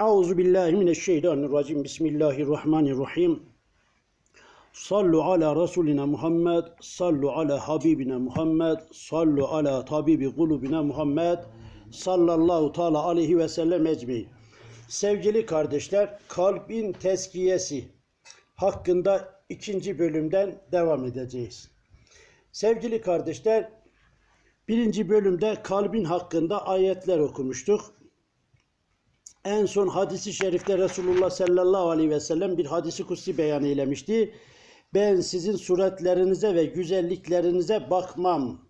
Euzu billahi mineşşeytanirracim. Bismillahirrahmanirrahim. Sallu ala Resulina Muhammed, sallu ala Habibine Muhammed, sallu ala tabibi kulubine Muhammed, sallallahu teala aleyhi ve sellem ecmeyin. Sevgili kardeşler, kalbin teskiyesi hakkında ikinci bölümden devam edeceğiz. Sevgili kardeşler, birinci bölümde kalbin hakkında ayetler okumuştuk. En son hadisi şerifte Resulullah sallallahu aleyhi ve sellem bir hadisi kutsi beyan eylemişti. Ben sizin suretlerinize ve güzelliklerinize bakmam.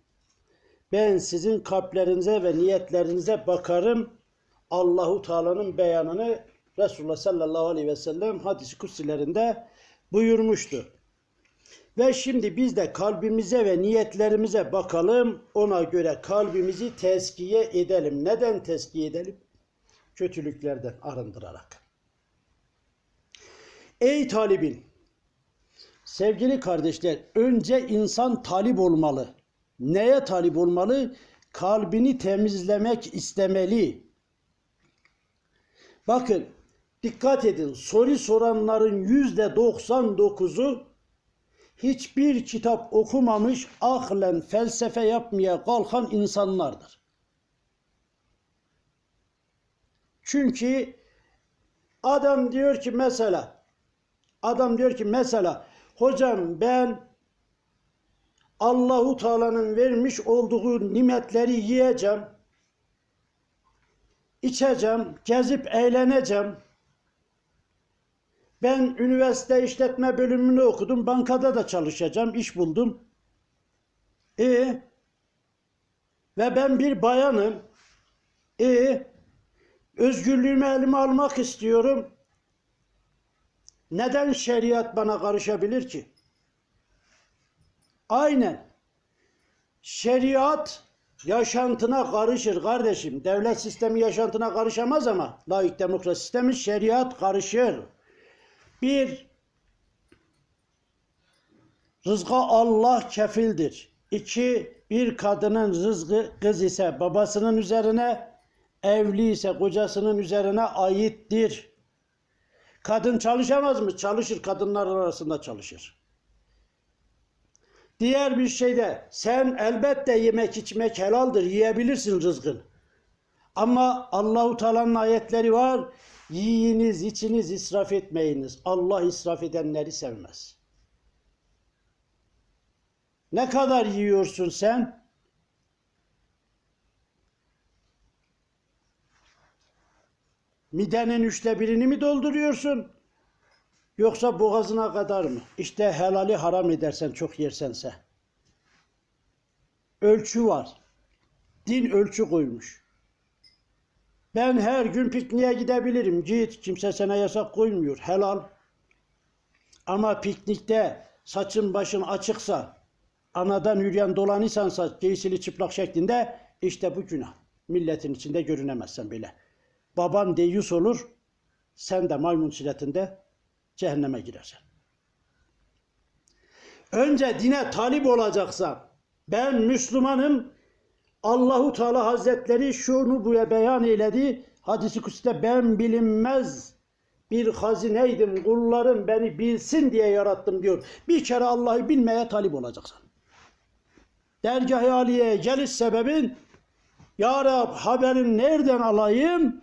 Ben sizin kalplerinize ve niyetlerinize bakarım. Allahu Teala'nın beyanını Resulullah sallallahu aleyhi ve sellem hadis-i kutsilerinde buyurmuştu. Ve şimdi biz de kalbimize ve niyetlerimize bakalım. Ona göre kalbimizi teskiye edelim. Neden teskiye edelim? Kötülüklerden arındırarak. Ey talibin! Sevgili kardeşler, önce insan talip olmalı. Neye talip olmalı? Kalbini temizlemek istemeli. Bakın, dikkat edin. Soru soranların yüzde 99'u hiçbir kitap okumamış, aklen felsefe yapmaya kalkan insanlardır. Çünkü adam diyor ki mesela, adam diyor ki mesela, hocam ben Allahu Teala'nın vermiş olduğu nimetleri yiyeceğim, içeceğim, gezip eğleneceğim. Ben üniversite işletme bölümünü okudum, bankada da çalışacağım, iş buldum. E ve ben bir bayanım. E özgürlüğümü elime almak istiyorum. Neden şeriat bana karışabilir ki? Aynen. Şeriat yaşantına karışır kardeşim. Devlet sistemi yaşantına karışamaz ama laik demokrasi sistemi şeriat karışır. Bir, rızka Allah kefildir. İki, bir kadının rızkı kız ise babasının üzerine, evli ise kocasının üzerine aittir. Kadın çalışamaz mı? Çalışır. Kadınlar arasında çalışır. Diğer bir şeyde sen elbette yemek içmek helaldir. Yiyebilirsin rızkın. Ama Allahu Teala'nın ayetleri var. Yiyiniz, içiniz, israf etmeyiniz. Allah israf edenleri sevmez. Ne kadar yiyorsun sen? Midenin üçte birini mi dolduruyorsun? Yoksa boğazına kadar mı? İşte helali haram edersen çok yersense. Ölçü var. Din ölçü koymuş. Ben her gün pikniğe gidebilirim. Git. Kimse sana yasak koymuyor. Helal. Ama piknikte saçın başın açıksa, anadan yürüyen dolanıysansa giysili çıplak şeklinde işte bu günah. Milletin içinde görünemezsen bile. Baban deyyus olur, sen de maymun siletinde cehenneme girersin. Önce dine talip olacaksan, ben Müslümanım, Allahu Teala Hazretleri şunu buraya beyan eyledi. Hadis-i Kutsi'de ben bilinmez bir hazineydim. Kullarım beni bilsin diye yarattım diyor. Bir kere Allah'ı bilmeye talip olacaksın. Dergah-ı Aliye'ye geliş sebebin Ya Rab haberin nereden alayım?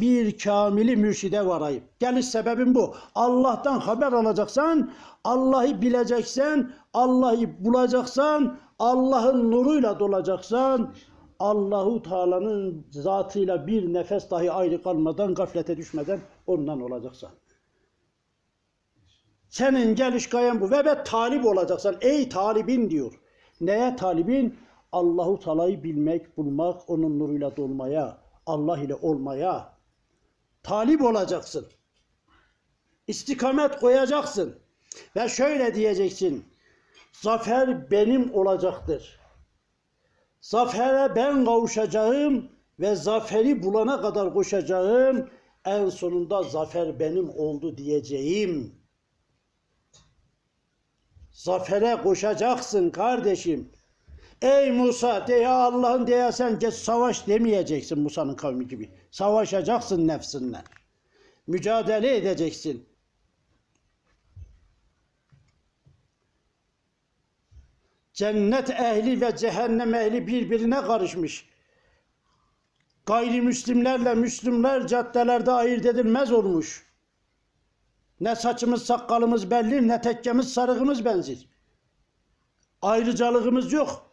Bir kamili mürşide varayım. Geliş sebebim bu. Allah'tan haber alacaksan, Allah'ı bileceksen, Allah'ı bulacaksan, Allah'ın nuruyla dolacaksan, Allahu Teala'nın zatıyla bir nefes dahi ayrı kalmadan, gaflete düşmeden ondan olacaksan. Senin geliş gayen bu ve be talip olacaksan. Ey talibin diyor. Neye talibin? Allahu Teala'yı bilmek, bulmak, onun nuruyla dolmaya, Allah ile olmaya. Talip olacaksın. İstikamet koyacaksın. Ve şöyle diyeceksin. Zafer benim olacaktır. Zafere ben kavuşacağım ve zaferi bulana kadar koşacağım. En sonunda zafer benim oldu diyeceğim. Zafere koşacaksın kardeşim. Ey Musa de ya Allah'ın diye sen geç savaş demeyeceksin Musa'nın kavmi gibi. Savaşacaksın nefsinden. Mücadele edeceksin. Cennet ehli ve cehennem ehli birbirine karışmış. Gayrimüslimlerle Müslümler caddelerde ayırt edilmez olmuş. Ne saçımız sakalımız belli ne tekkemiz sarığımız benzer. Ayrıcalığımız yok.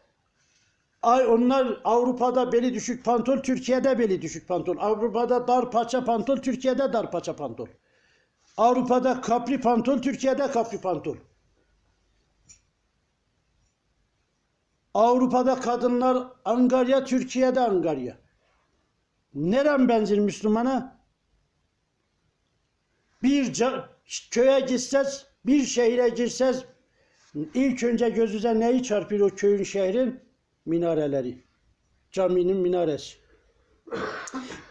Ay onlar Avrupa'da beli düşük pantol, Türkiye'de beli düşük pantol. Avrupa'da dar paça pantol, Türkiye'de dar paça pantol. Avrupa'da kapri pantol, Türkiye'de kapri pantol. Avrupa'da kadınlar angarya, Türkiye'de angarya. Neren benzer Müslümana? Bir köye gitseniz, bir şehire girseniz ilk önce gözünüze neyi çarpıyor o köyün şehrin? Minareleri. Caminin minaresi.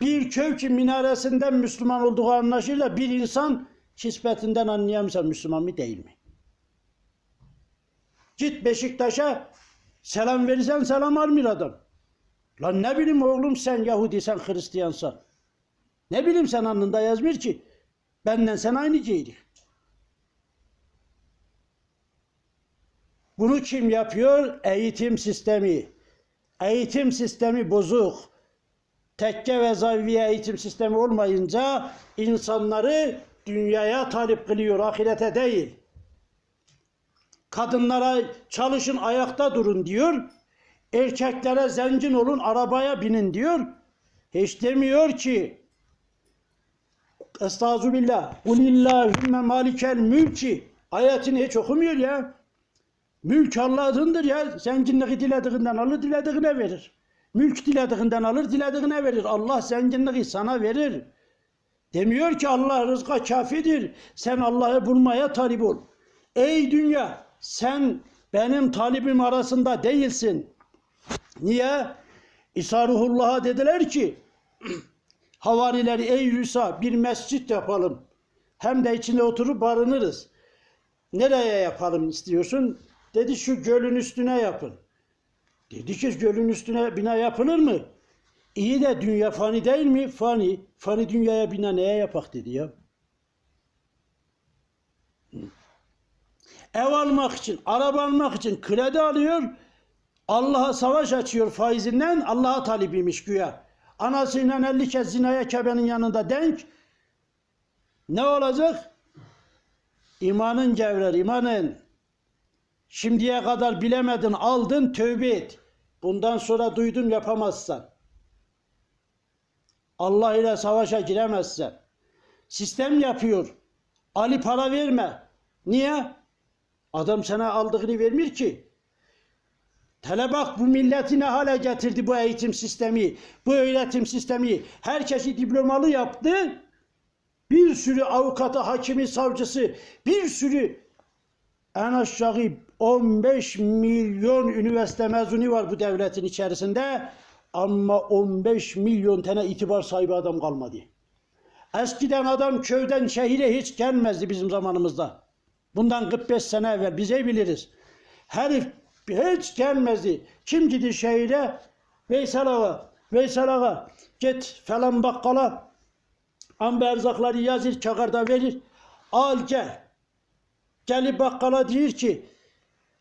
Bir köy ki minaresinden Müslüman olduğu anlaşılır bir insan kispetinden anlayamıyorsan Müslüman mı değil mi? Git Beşiktaş'a selam verirsen selam almıyor adam. Lan ne bileyim oğlum sen Yahudi sen Hristiyansan. Ne bileyim sen alnında yazmıyor ki. Benden sen aynı giydik. Bunu kim yapıyor? Eğitim sistemi. Eğitim sistemi bozuk. Tekke ve zavviye eğitim sistemi olmayınca insanları dünyaya talip kılıyor, ahirete değil. Kadınlara çalışın ayakta durun diyor. Erkeklere zengin olun arabaya binin diyor. Hiç demiyor ki Estağfirullah. Kulillahümme malikel mülki. Ayetini hiç okumuyor ya. Mülk Allah'ındır ya. Zenginliği dilediğinden alır, dilediğine verir. Mülk dilediğinden alır, dilediğine verir. Allah zenginliği sana verir. Demiyor ki Allah rızka kafidir. Sen Allah'ı bulmaya talip ol. Ey dünya sen benim talibim arasında değilsin. Niye? İsa Ruhullah'a dediler ki havarileri ey İsa bir mescit yapalım. Hem de içinde oturup barınırız. Nereye yapalım istiyorsun? Dedi şu gölün üstüne yapın. Dedi ki gölün üstüne bina yapılır mı? İyi de dünya fani değil mi? Fani. Fani dünyaya bina neye yapak dedi ya. Ev almak için, araba almak için kredi alıyor. Allah'a savaş açıyor faizinden. Allah'a talibiymiş güya. Anasıyla 50 kez zinaya kebenin yanında denk. Ne olacak? İmanın gevrer, imanın. Şimdiye kadar bilemedin, aldın, tövbe et. Bundan sonra duydun yapamazsan. Allah ile savaşa giremezsen. Sistem yapıyor. Ali para verme. Niye? Adam sana aldığını vermiyor ki. Hele bak bu milleti ne hale getirdi bu eğitim sistemi, bu öğretim sistemi. Herkesi diplomalı yaptı. Bir sürü avukatı, hakimi, savcısı, bir sürü en aşağı 15 milyon üniversite mezunu var bu devletin içerisinde. Ama 15 milyon tane itibar sahibi adam kalmadı. Eskiden adam köyden şehire hiç gelmezdi bizim zamanımızda. Bundan 45 sene evvel bize biliriz. Herif hiç gelmezdi. Kim gidiyor şehire? Veysel Ağa. Veysel Ağa git falan bakkala amba erzakları yazır, kağıda verir. Al gel. Gelip bakkala diyor ki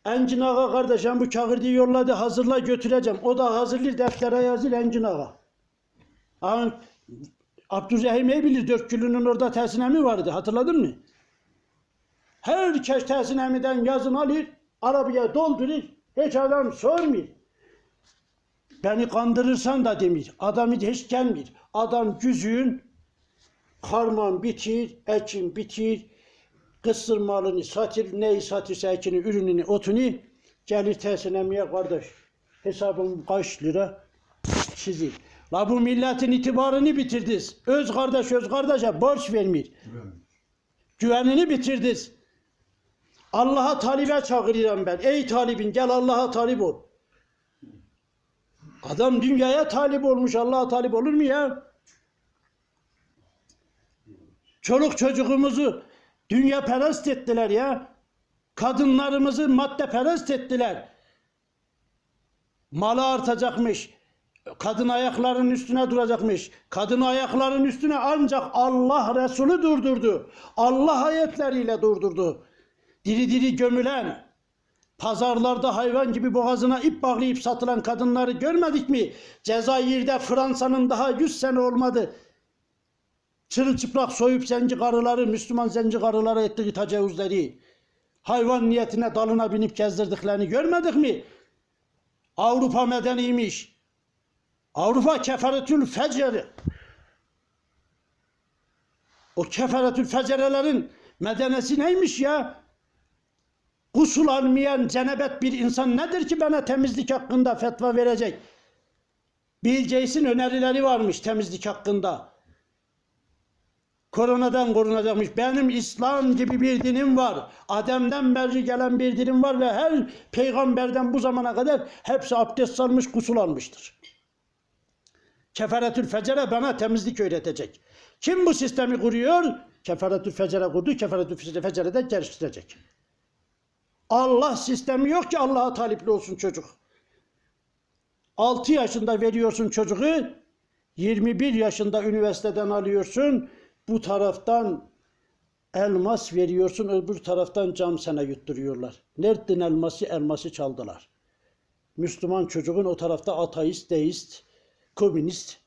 Engin Ağa kardeşim bu kağıdı yolladı hazırla götüreceğim. O da hazırlıyor deftere yazır Engin Ağa. Ama Abdurrahim iyi bilir dört gülünün orada tersinemi vardı hatırladın mı? Herkes tersinemiden yazın alır, arabaya doldurur, hiç adam sormuyor. Beni kandırırsan da demir. Adam hiç gelmiyor. Adam güzün, karman bitir, ekin bitir, kısır malını satır, neyi satırsa ekini, ürününü, otunu gelir tersinemeye kardeş. Hesabım kaç lira çizir. La bu milletin itibarını bitirdiniz. Öz kardeş öz kardeşe borç vermiyor. Güvenini bitirdiniz. Allah'a talibe çağırıyorum ben. Ey talibin gel Allah'a talip ol. Adam dünyaya talip olmuş. Allah'a talip olur mu ya? Çoluk çocuğumuzu dünya perest ettiler ya. Kadınlarımızı madde perest ettiler. Malı artacakmış. Kadın ayaklarının üstüne duracakmış. Kadın ayakların üstüne ancak Allah Resulü durdurdu. Allah ayetleriyle durdurdu. Diri diri gömülen, pazarlarda hayvan gibi boğazına ip bağlayıp satılan kadınları görmedik mi? Cezayir'de Fransa'nın daha 100 sene olmadı. Çırılçıplak soyup zenci karıları, Müslüman zenci karıları ettiği tecavüzleri, hayvan niyetine dalına binip gezdirdiklerini görmedik mi? Avrupa medeniymiş. Avrupa keferetül feceri. O keferetül fecerelerin medenesi neymiş ya? Gusul almayan cenebet bir insan nedir ki bana temizlik hakkında fetva verecek? Bill önerileri varmış temizlik hakkında. Koronadan korunacakmış. Benim İslam gibi bir dinim var. Adem'den beri gelen bir dinim var ve her peygamberden bu zamana kadar hepsi abdest almış, gusul almıştır. Keferetül fecere bana temizlik öğretecek. Kim bu sistemi kuruyor? Keferetül fecere kurdu, keferetül fecere de geliştirecek. Allah sistemi yok ki Allah'a talipli olsun çocuk. 6 yaşında veriyorsun çocuğu, 21 yaşında üniversiteden alıyorsun, bu taraftan elmas veriyorsun, öbür taraftan cam sana yutturuyorlar. Nereden elması? Elması çaldılar. Müslüman çocuğun o tarafta ateist, deist, komünist,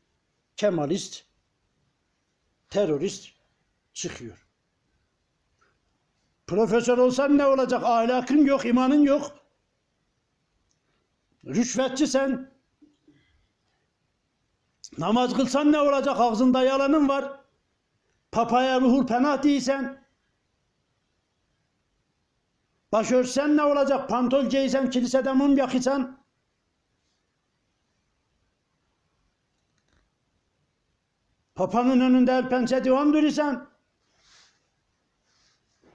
kemalist, terörist çıkıyor. Profesör olsan ne olacak? Ahlakın yok, imanın yok. Rüşvetçi sen. Namaz kılsan ne olacak? Ağzında yalanın var. Papaya ruhul penah değilsen. Başörsen ne olacak? Pantol giysen, kilisede mum yakısan. Papanın önünde el pençe divan durursan.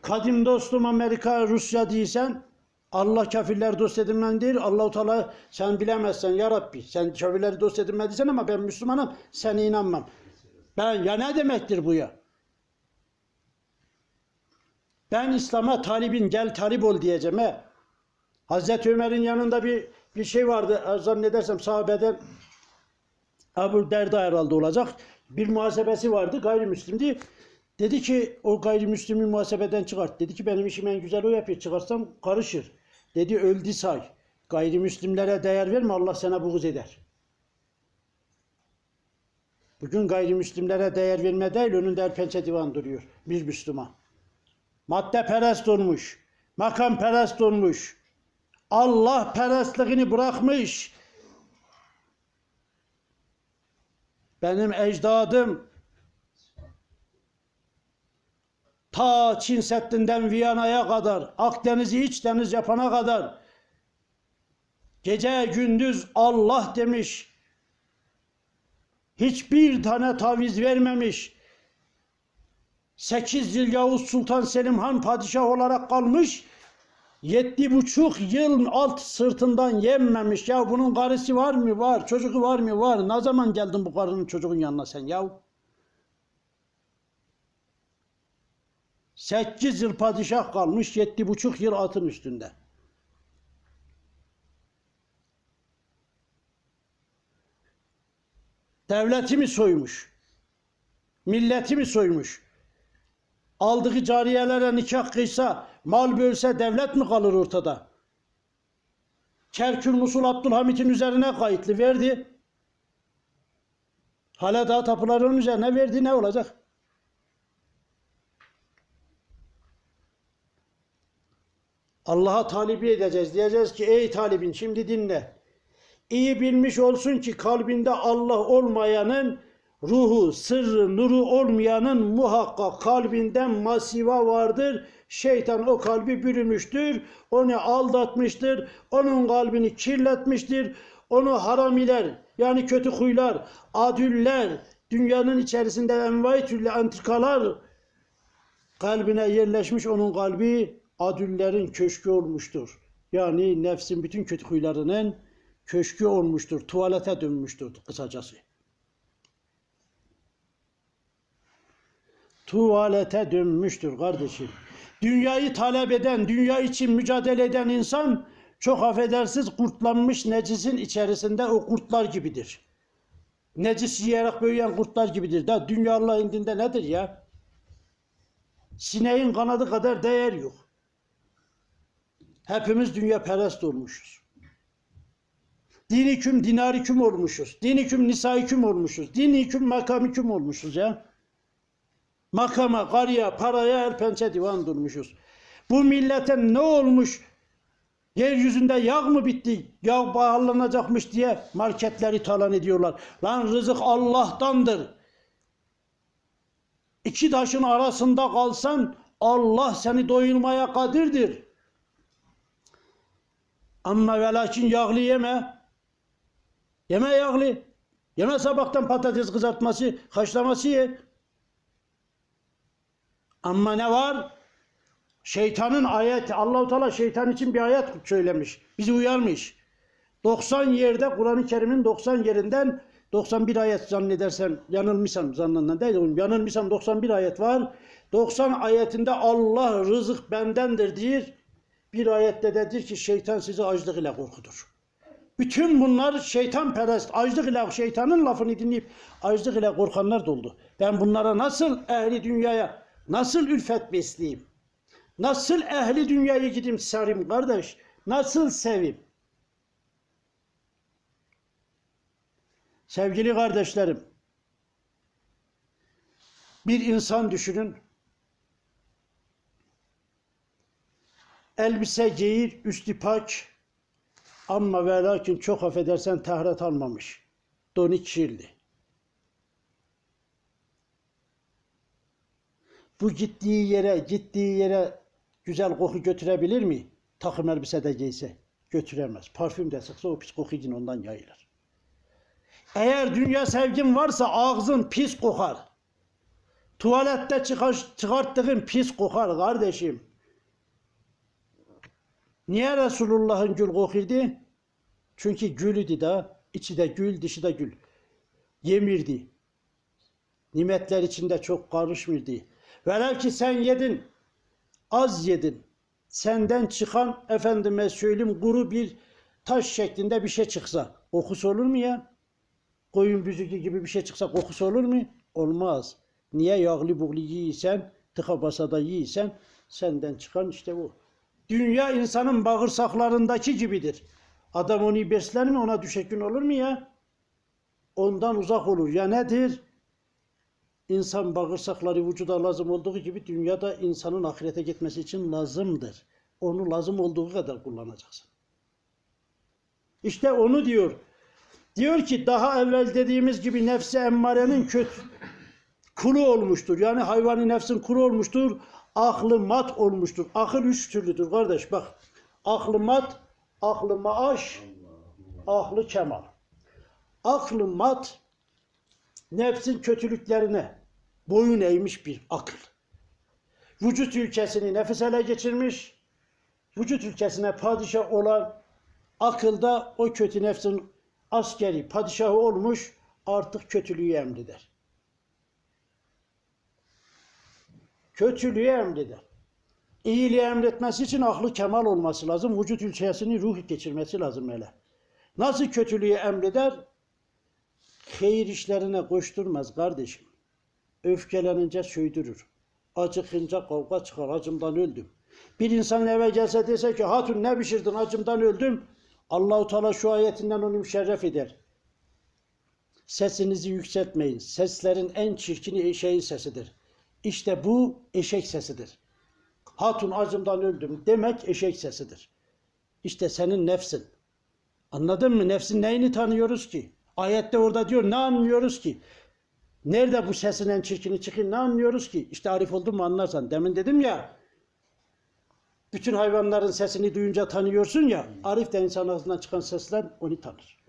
Kadim dostum Amerika, Rusya değilsen. Allah kafirler dost edinmen değil. Allahu Teala sen bilemezsen ya Rabbi. Sen kafirleri dost edinmediysen ama ben Müslümanım. Sen inanmam. Ben ya ne demektir bu ya? Ben İslam'a talibin gel talip ol diyeceğim he. Hazreti Ömer'in yanında bir bir şey vardı. Zannedersem sahabeden Ebu Derda herhalde olacak. Bir muhasebesi vardı. Gayrimüslimdi. Dedi ki o gayrimüslimi muhasebeden çıkart. Dedi ki benim işim en güzel o yapıyor. Çıkarsam karışır. Dedi öldü say. Gayrimüslimlere değer verme Allah sana buğz eder. Bugün gayrimüslimlere değer verme değil önünde el pençe divan duruyor. Bir Müslüman. Madde perest olmuş. Makam perest olmuş. Allah perestliğini bırakmış. Benim ecdadım ta Çin Seddi'nden Viyana'ya kadar, Akdeniz'i iç deniz yapana kadar gece gündüz Allah demiş. Hiçbir tane taviz vermemiş. 8 yıl Yavuz Sultan Selim Han padişah olarak kalmış. Yedi buçuk yıl alt sırtından yenmemiş. Ya bunun karısı var mı? Var. Çocuğu var mı? Var. Ne zaman geldin bu karının çocuğun yanına sen ya? Sekiz yıl padişah kalmış. Yedi buçuk yıl atın üstünde. Devleti mi soymuş? Milleti mi soymuş? Aldığı cariyelere nikah kıysa, mal bölse devlet mi kalır ortada? Kerkül Musul Abdülhamit'in üzerine kayıtlı verdi. Hala daha tapuların üzerine verdi ne olacak? Allah'a talibi edeceğiz. Diyeceğiz ki ey talibin şimdi dinle. İyi bilmiş olsun ki kalbinde Allah olmayanın ruhu, sırrı, nuru olmayanın muhakkak kalbinden masiva vardır. Şeytan o kalbi bürümüştür, onu aldatmıştır, onun kalbini kirletmiştir. Onu haramiler, yani kötü huylar, adüller, dünyanın içerisinde envai türlü antikalar kalbine yerleşmiş onun kalbi adüllerin köşkü olmuştur. Yani nefsin bütün kötü huylarının köşkü olmuştur, tuvalete dönmüştür kısacası. Tuvalete dönmüştür kardeşim. Dünyayı talep eden, dünya için mücadele eden insan çok affedersiz kurtlanmış necisin içerisinde o kurtlar gibidir. necis yiyerek büyüyen kurtlar gibidir. Da dünya Allah indinde nedir ya? Sineğin kanadı kadar değer yok. Hepimiz dünya perest olmuşuz. Din hüküm, dinar hüküm olmuşuz. Din hüküm, nisa hüküm olmuşuz. Din hüküm, makam hüküm olmuşuz ya. Makama, karıya, paraya el pençe divan durmuşuz. Bu millete ne olmuş? Yeryüzünde yağ mı bitti? Yağ pahalanacakmış diye marketleri talan ediyorlar. Lan rızık Allah'tandır. İki taşın arasında kalsan Allah seni doyurmaya kadirdir. Ama ve lakin yağlı yeme. Yeme yağlı. Yeme sabahtan patates kızartması, haşlaması ye. Ama ne var? Şeytanın ayeti, Allahu Teala şeytan için bir ayet söylemiş. Bizi uyarmış. 90 yerde Kur'an-ı Kerim'in 90 yerinden 91 ayet zannedersem yanılmışsam zannından değil yanılmışsam 91 ayet var. 90 ayetinde Allah rızık bendendir diyor. Bir ayette de diyor ki şeytan sizi açlık ile korkutur. Bütün bunlar şeytan perest, açlık ile şeytanın lafını dinleyip açlık ile korkanlar doldu. Ben bunlara nasıl ehli dünyaya nasıl ülfet besleyeyim? Nasıl ehli dünyayı gideyim sarayım kardeş? Nasıl seveyim? Sevgili kardeşlerim, bir insan düşünün, elbise giyir, üstü pak, ama ve lakin çok affedersen tahret almamış, donu kirli. Bu gittiği yere, gittiği yere güzel koku götürebilir mi? Takım elbise de giyse götüremez. Parfüm de sıksa o pis koku yine ondan yayılır. Eğer dünya sevgin varsa ağzın pis kokar. Tuvalette çıkar, çıkarttığın pis kokar kardeşim. Niye Resulullah'ın gül kokirdi? Çünkü gül idi da, içi de gül, dışı da gül. Yemirdi. Nimetler içinde çok karışmırdı. Velev ki sen yedin, az yedin. Senden çıkan efendime söyleyeyim kuru bir taş şeklinde bir şey çıksa kokusu olur mu ya? Koyun büzüğü gibi bir şey çıksa kokusu olur mu? Olmaz. Niye yağlı buğulu yiysen, tıka basada yiysen senden çıkan işte bu. Dünya insanın bağırsaklarındaki gibidir. Adam onu besler mi ona düşekün olur mu ya? Ondan uzak olur. Ya nedir? İnsan bağırsakları vücuda lazım olduğu gibi dünyada insanın ahirete gitmesi için lazımdır. Onu lazım olduğu kadar kullanacaksın. İşte onu diyor. Diyor ki daha evvel dediğimiz gibi nefsi emmarenin kötü kulu olmuştur. Yani hayvani nefsin kulu olmuştur. Aklı mat olmuştur. Akıl üç türlüdür kardeş bak. Aklı mat, aklı maaş, aklı kemal. Aklı mat nefsin kötülüklerine boyun eğmiş bir akıl. Vücut ülkesini nefes ele geçirmiş, vücut ülkesine padişah olan akılda o kötü nefsin askeri padişahı olmuş artık kötülüğü emreder. Kötülüğü emreder. İyiliği emretmesi için aklı kemal olması lazım. Vücut ülkesini ruh geçirmesi lazım hele. Nasıl kötülüğü emreder? Hayır işlerine koşturmaz kardeşim. Öfkelenince söydürür. Acıkınca kavga çıkar. Acımdan öldüm. Bir insan eve gelse dese ki hatun ne pişirdin acımdan öldüm. Allahu Teala şu ayetinden onu müşerref eder. Sesinizi yükseltmeyin. Seslerin en çirkini eşeğin sesidir. İşte bu eşek sesidir. Hatun acımdan öldüm demek eşek sesidir. İşte senin nefsin. Anladın mı? Nefsin neyini tanıyoruz ki? Ayette orada diyor ne anlıyoruz ki? Nerede bu sesin en çirkini çıkın ne anlıyoruz ki? İşte arif oldun mu anlarsan. Demin dedim ya bütün hayvanların sesini duyunca tanıyorsun ya. Arif de insan ağzından çıkan sesler onu tanır.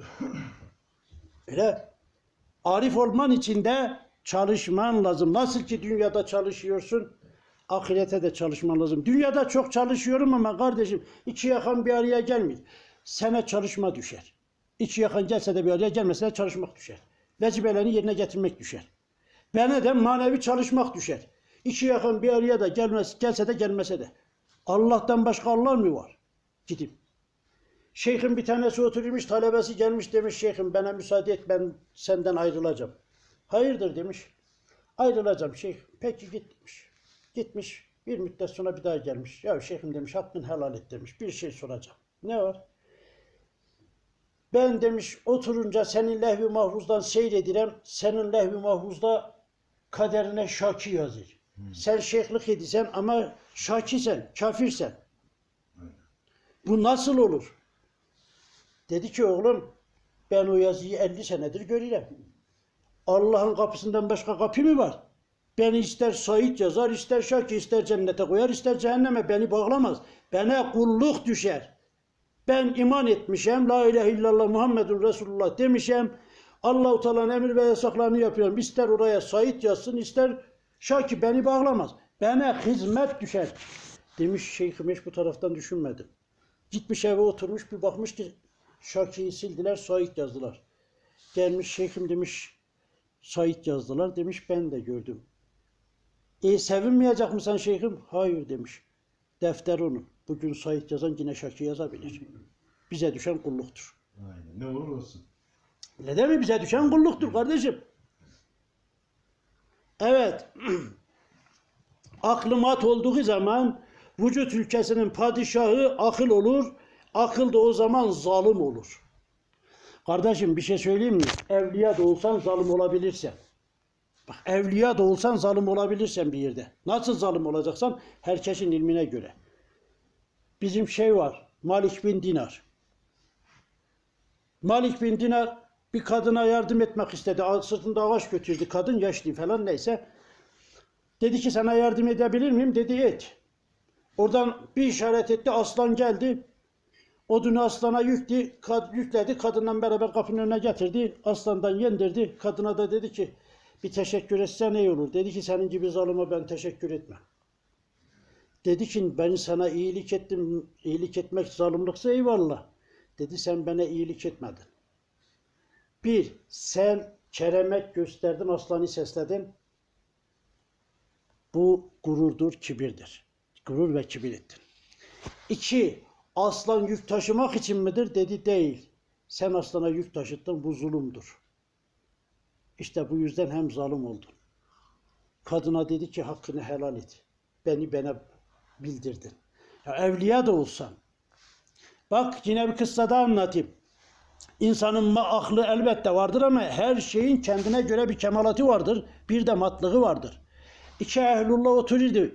Öyle. Arif olman için de çalışman lazım. Nasıl ki dünyada çalışıyorsun, ahirete de çalışman lazım. Dünyada çok çalışıyorum ama kardeşim iki yakan bir araya gelmiyor. Sana çalışma düşer. İki yakan gelse de bir araya gelmese de çalışmak düşer. Vecibelerini yerine getirmek düşer. Bana de manevi çalışmak düşer. İki yakan bir araya da gelmez, gelse de gelmese de. Allah'tan başka Allah mı var? Gidip. Şeyhin bir tanesi oturmuş, talebesi gelmiş demiş şeyhim bana müsaade et ben senden ayrılacağım. Hayırdır demiş. Ayrılacağım şeyh. Peki gitmiş. Gitmiş. Bir müddet sonra bir daha gelmiş. Ya şeyhim demiş hakkın helal et demiş. Bir şey soracağım. Ne var? Ben demiş oturunca senin lehvi mahfuzdan seyredirem. Senin lehvi mahfuzda kaderine şaki yazır. Sen şeyhlik edisen ama şakisen, kafirsen. Bu nasıl olur? Dedi ki oğlum ben o yazıyı 50 senedir görürüm. Allah'ın kapısından başka kapı mı var? Beni ister Said yazar, ister Şaki, ister cennete koyar, ister cehenneme beni bağlamaz. Bana kulluk düşer. Ben iman etmişim, la ilahe illallah Muhammedun Resulullah demişim. Allah-u Teala'nın emir ve yasaklarını yapıyorum. İster oraya Said yazsın, ister Şaki beni bağlamaz. Bana hizmet düşer. Demiş şeyhim hiç bu taraftan düşünmedim. Gitmiş eve oturmuş bir bakmış ki Şaki'yi sildiler, Said yazdılar. Gelmiş şeyhim demiş Said yazdılar. Demiş ben de gördüm. E sevinmeyecek misin şeyhim? Hayır demiş. Defter onun. Bugün Said yazan yine Şaki yazabilir. Bize düşen kulluktur. Aynen. Ne olur olsun. Ne demek bize düşen kulluktur kardeşim. Evet. Aklı mat olduğu zaman vücut ülkesinin padişahı akıl olur. Akıl da o zaman zalim olur. Kardeşim bir şey söyleyeyim mi? Evliya da olsan zalim olabilirsen. Bak evliya da olsan zalim olabilirsen bir yerde. Nasıl zalim olacaksan herkesin ilmine göre. Bizim şey var. Malik bin Dinar. Malik bin Dinar bir kadına yardım etmek istedi. Sırtında ağaç götürdü kadın yaşlı falan neyse. Dedi ki sana yardım edebilir miyim? Dedi et. Oradan bir işaret etti aslan geldi. Odunu aslana yüktü, kad, yükledi. Kadından beraber kapının önüne getirdi. Aslandan yendirdi. Kadına da dedi ki bir teşekkür etsen iyi olur. Dedi ki senin gibi zalıma ben teşekkür etmem. Dedi ki ben sana iyilik ettim. İyilik etmek zalimlikse eyvallah. Dedi sen bana iyilik etmedin. Bir, sen keremet gösterdin, aslanı sesledin. Bu gururdur, kibirdir. Gurur ve kibir ettin. İki, aslan yük taşımak için midir? Dedi değil. Sen aslana yük taşıttın, bu zulümdür. İşte bu yüzden hem zalim oldun. Kadına dedi ki hakkını helal et. Beni bana bildirdin. Ya evliya da olsan. Bak yine bir kıssada anlatayım. İnsanın aklı elbette vardır ama her şeyin kendine göre bir kemalatı vardır. Bir de matlığı vardır. İki ehlullah otururdu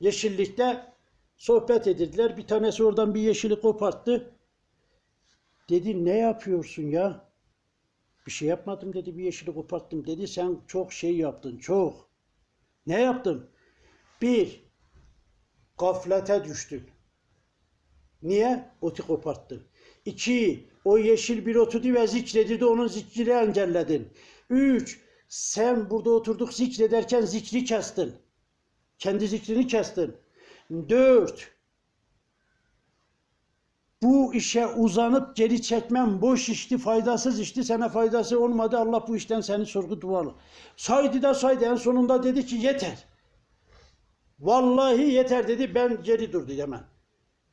yeşillikte sohbet edirdiler. Bir tanesi oradan bir yeşili koparttı. Dedi ne yapıyorsun ya? Bir şey yapmadım dedi bir yeşili koparttım. Dedi sen çok şey yaptın çok. Ne yaptın? Bir, gaflete düştün. Niye? Otu koparttın. İki, o yeşil bir otu ve zikredildi onun zikrini engelledin. Üç, sen burada oturduk zikrederken zikri kestin. Kendi zikrini kestin. Dört, bu işe uzanıp geri çekmem boş işti, faydasız işti, sana faydası olmadı. Allah bu işten seni sorgu duvarlı. Saydı da saydı. En sonunda dedi ki yeter. Vallahi yeter dedi. Ben geri durdu hemen.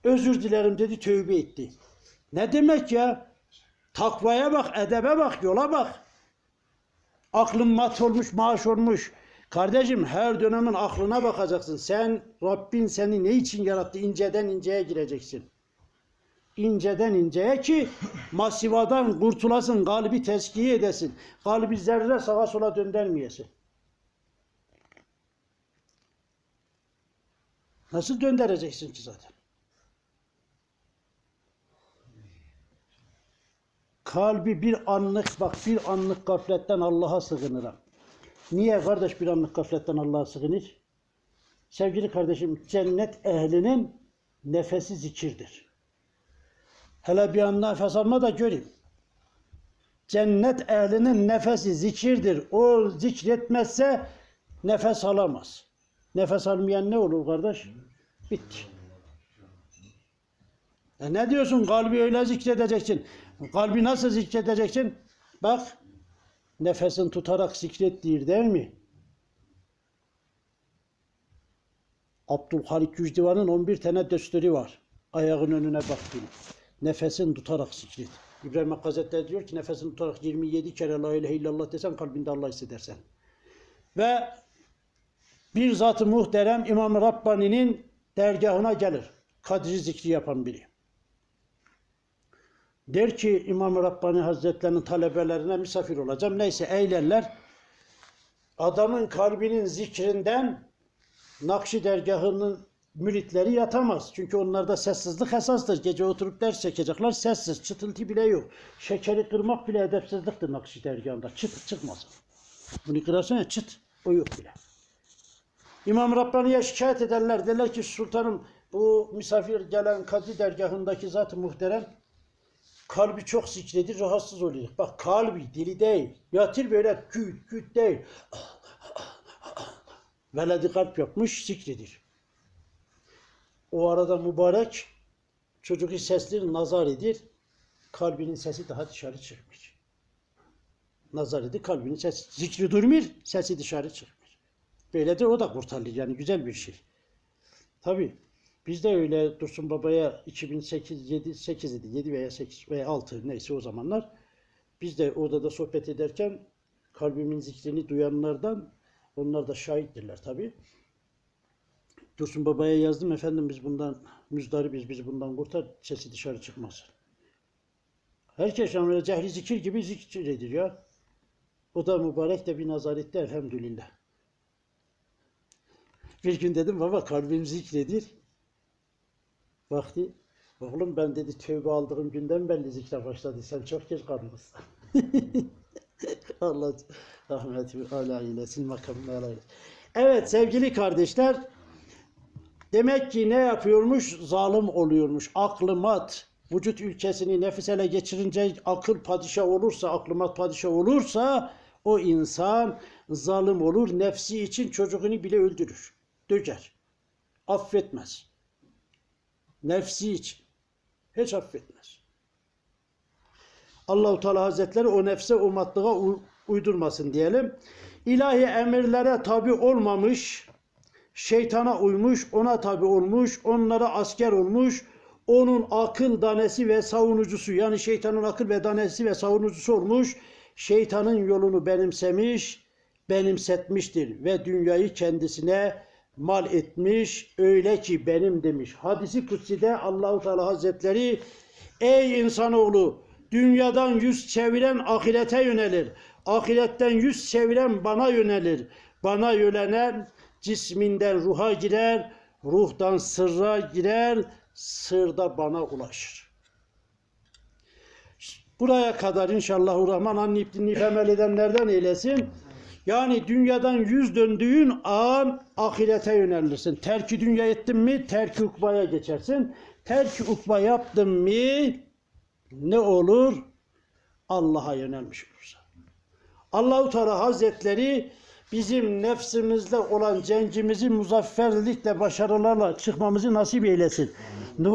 Özür dilerim dedi. Tövbe etti. Ne demek ya? Takvaya bak, edebe bak, yola bak. Aklın mat olmuş, maaş olmuş. Kardeşim her dönemin aklına bakacaksın. Sen, Rabbin seni ne için yarattı? İnceden inceye gireceksin inceden inceye ki masivadan kurtulasın, kalbi teskiye edesin. Kalbi zerre sağa sola döndürmeyesin. Nasıl döndüreceksin ki zaten? Kalbi bir anlık bak bir anlık gafletten Allah'a sığınırım. Niye kardeş bir anlık gafletten Allah'a sığınır? Sevgili kardeşim cennet ehlinin nefesi zikirdir. Hele bir an nefes alma da göreyim. Cennet ehlinin nefesi zikirdir. O zikretmezse nefes alamaz. Nefes almayan ne olur kardeş? Bitti. E ne diyorsun? Kalbi öyle zikredeceksin. Kalbi nasıl zikredeceksin? Bak nefesin tutarak zikrettir değil mi? Abdülhalik Gücdivan'ın 11 tane desturi var. Ayağın önüne baktığın. Nefesin tutarak zikret. İbrahim Hazretleri diyor ki nefesini tutarak 27 kere la ilahe illallah desen kalbinde Allah hissedersen. Ve bir zat-ı muhterem İmam-ı Rabbani'nin dergahına gelir. Kadri zikri yapan biri. Der ki İmam-ı Rabbani Hazretlerinin talebelerine misafir olacağım. Neyse eğlerler. Adamın kalbinin zikrinden Nakşi dergahının müritleri yatamaz. Çünkü onlarda sessizlik esastır. Gece oturup ders çekecekler. Sessiz. Çıtıltı bile yok. Şekeri kırmak bile edepsizliktir Nakşi dergahında. Çıt çıkmaz. Bunu kırarsan ya çıt. O yok bile. İmam Rabbani'ye şikayet ederler. Derler ki sultanım bu misafir gelen kadı dergahındaki zat-ı muhterem kalbi çok zikredir, rahatsız oluyor. Bak kalbi, dili değil. Yatır böyle küt küt değil. Veledi kalp yapmış, zikredir. O arada mübarek çocuğu sesli nazar edir. Kalbinin sesi daha dışarı çıkmış. Nazar edir, kalbinin sesi. Zikri durmuyor, sesi dışarı çıkmış. Böyledir o da kurtarılır. Yani güzel bir şey. Tabi biz de öyle Dursun Baba'ya 2008 7 8 idi 7 veya 8 veya 6 neyse o zamanlar biz de odada sohbet ederken kalbimin zikrini duyanlardan onlar da şahittirler tabi. Dursun Baba'ya yazdım efendim biz bundan müzdaribiz biz bundan kurtar sesi dışarı çıkmaz. Herkes öyle cehri zikir gibi zikir edir ya. O da mübarek de bir nazar etti elhamdülillah. Bir gün dedim baba kalbim zikredir. Baktı. Oğlum ben dedi tövbe aldığım günden belli zikre başladı. Sen çok geç kalmışsın. Allah rahmeti ala eylesin makamını ala eylesin. Evet sevgili kardeşler. Demek ki ne yapıyormuş? Zalim oluyormuş. Aklı mat. Vücut ülkesini nefis geçirince akıl padişah olursa, aklı mat padişah olursa o insan zalim olur. Nefsi için çocuğunu bile öldürür. Döker. Affetmez. Nefsi için. Hiç affetmez. Allahu Teala Hazretleri o nefse o matlığa uydurmasın diyelim. İlahi emirlere tabi olmamış, şeytana uymuş, ona tabi olmuş, onlara asker olmuş, onun akıl danesi ve savunucusu yani şeytanın akıl ve danesi ve savunucusu olmuş, şeytanın yolunu benimsemiş, benimsetmiştir ve dünyayı kendisine mal etmiş öyle ki benim demiş. Hadisi kutsi'de Allahu Teala Hazretleri ey insanoğlu dünyadan yüz çeviren ahirete yönelir. Ahiretten yüz çeviren bana yönelir. Bana yönelen cisminden ruha girer, ruhtan sırra girer, sırda bana ulaşır. Buraya kadar inşallah Rahman anlayıp dinleyip amel edenlerden eylesin. Yani dünyadan yüz döndüğün an ahirete yönelirsin. Terki dünya ettin mi terki ukbaya geçersin. Terki ukba yaptın mı ne olur? Allah'a yönelmiş olursun. Allahu Teala Hazretleri bizim nefsimizde olan cencimizi muzafferlikle, başarılarla çıkmamızı nasip eylesin.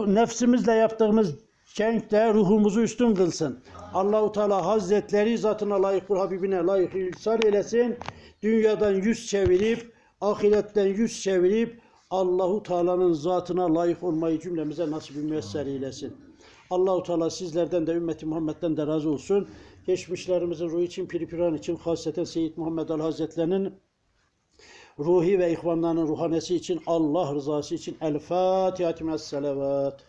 Nefsimizle yaptığımız cenkte ruhumuzu üstün kılsın. Allahu Teala Hazretleri zatına layık, kul Habibine layık ihsan eylesin. Dünyadan yüz çevirip, ahiretten yüz çevirip Allahu Teala'nın zatına layık olmayı cümlemize nasip müyesser eylesin. Allahu Teala sizlerden de ümmeti Muhammed'den de razı olsun. Geçmişlerimizin ruhu için, piripiran için, hasreten Seyyid Muhammed Al Hazretlerinin ruhi ve ihvanlarının ruhanesi için, Allah rızası için El Fatiha Selavat.